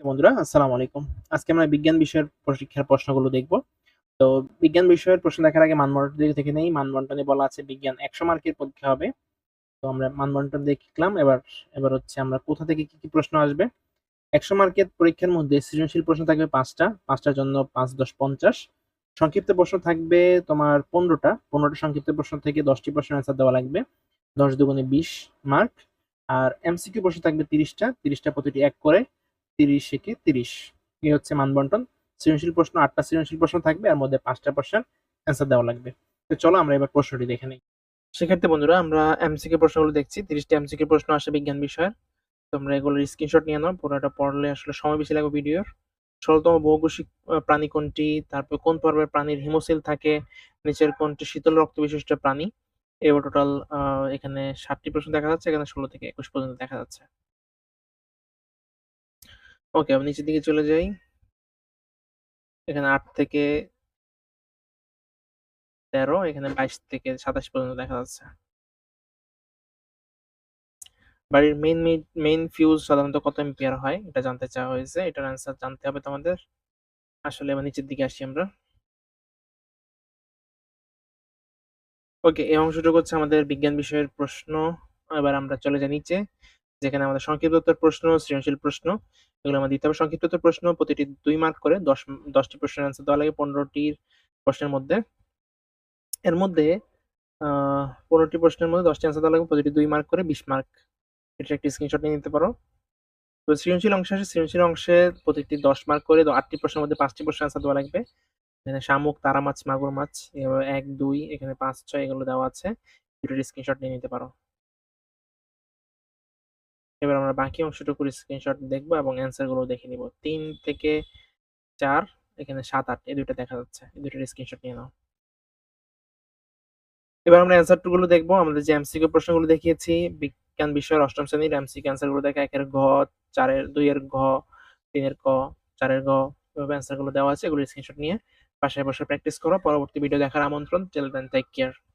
বন্ধুরা, আসসালামু আলাইকুম। আজকে আমরা বিজ্ঞান বিষয়ের পরীক্ষার প্রশ্নগুলো দেখব। তো বিজ্ঞান বিষয়ের প্রশ্ন দেখার আগে মানবন্টন দিকে থেকে নেই। মানবন্টনে বলা আছে বিজ্ঞান একশো মার্কের পরীক্ষা হবে। তো আমরা মানবন্টন দেখলাম। এবার এবার হচ্ছে আমরা কোথা থেকে কি কি প্রশ্ন আসবে? একশো মার্কের পরীক্ষার মধ্যে সৃজনশীল প্রশ্ন থাকবে পাঁচটা। পাঁচটার জন্য পাঁচ দশ পঞ্চাশ। সংক্ষিপ্ত প্রশ্ন থাকবে তোমার পনেরোটা। পনেরোটা সংক্ষিপ্ত প্রশ্ন থেকে দশটি প্রশ্নের অ্যান্সার দেওয়া লাগবে। দশ দুগুণে বিশ মার্ক। আর এমসিকিউ প্রশ্ন থাকবে তিরিশটা। তিরিশটা প্রতিটি এক করে। তিরিশ একে তিরিশ। এই হচ্ছে মানবন্টন। সৃজনশীল প্রশ্ন, আটটা সৃজনশীল প্রশ্ন থাকবে আর মধ্যে পাঁচটা প্রশ্নের অ্যান্সার দেওয়া লাগবে। তো চলো আমরা এবার প্রশ্নটি দেখে নিই। সেক্ষেত্রে বন্ধুরা, আমরা এমসিকিউ প্রশ্নগুলো দেখছি। তিরিশটি এমসিকিউ প্রশ্ন আসে বিজ্ঞান বিষয়ের। তোমরা এগুলোর স্ক্রিনশট নিয়ে নাও পুরোটা পড়লে আসলে সময় বেশি লাগবে ভিডিওর। ষোলতম বহুকোষিক প্রাণী কোনটি? তারপর কোন পর্বের প্রাণীর হিমোসিল থাকে? নিচের কোনটি শীতল রক্ত বিশিষ্ট প্রাণী? এবার টোটাল এখানে ষাটটি প্রশ্ন দেখা যাচ্ছে, এখানে ষোলো থেকে একুশ পর্যন্ত দেখা যাচ্ছে। ওকে, আমি নিচের দিকে চলে যাই। এখানে আট থেকে তেরো, এখানে বাইশ থেকে সাতাশ পর্যন্ত দেখা যাচ্ছে। বাড়ির মেইন মেইন ফিউজ সাধারণত কত এম্পিয়ার হয়, এটা জানতে চাওয়া হয়েছে। এটার অ্যান্সার জানতে হবে তোমাদের। আসলে এবার নিচের দিকে আসি আমরা। ওকে, এই অংশটুকু হচ্ছে আমাদের বিজ্ঞান বিষয়ের প্রশ্ন। এবার আমরা চলে যাই নিচে। যেখানে আমাদের সংক্ষিপ্ত উত্তর প্রশ্ন, সৃজনশীল প্রশ্ন, এগুলো আমাদের দিতে হবে। সংক্ষিপ্ত উত্তর প্রশ্ন প্রতিটি দুই মার্ক করে দশ, দশটি প্রশ্নের অ্যান্সার দেওয়া লাগে পনেরোটির প্রশ্নের মধ্যে। এর মধ্যে পনেরোটি প্রশ্নের মধ্যে দশটি অ্যান্সার দেওয়া লাগবে, প্রতিটি দুই মার্ক করে বিশ মার্ক। এটা একটি স্ক্রিনশট নিয়ে নিতে পারো। তো সৃজনশীল অংশে আসে, সৃজনশীল অংশে প্রতিটি দশ মার্ক করে আটটি প্রশ্নের মধ্যে পাঁচটি প্রশ্ন অ্যান্সার দেওয়া লাগবে। এখানে শামুক, তারা মাছ, মাগুর মাছ এক, দুই, এখানে পাঁচ, ছয় এগুলো দেওয়া আছে। দুটোর স্ক্রিনশট নিয়ে নিতে পারো। এবার আমরা বাকি অংশটুকুর স্ক্রিনশট দেখব এবং অ্যান্সারগুলো দেখে নিব। তিন থেকে চার, এখানে সাত, আট, এই দুইটা দেখা যাচ্ছে। এই দুটোর স্ক্রিনশট নিয়ে নাও। এবার আমরা অ্যান্সারগুলো দেখব। আমাদের যে এমসিকিউ প্রশ্নগুলো দেখিয়েছি, বিজ্ঞান বিষয়ের অষ্টম শ্রেণির এমসিকিউ অ্যান্সারগুলো দেখা, একের ঘ, চারের দুইয়ের ঘ, তিনের ক, চারের ঘ, এভাবে অ্যান্সারগুলো দেওয়া আছে। এগুলো স্ক্রিনশট নিয়ে বাসায় বসে প্র্যাকটিস করো। পরবর্তী ভিডিও দেখার আমন্ত্রণ। টেল দেন টেক কেয়ার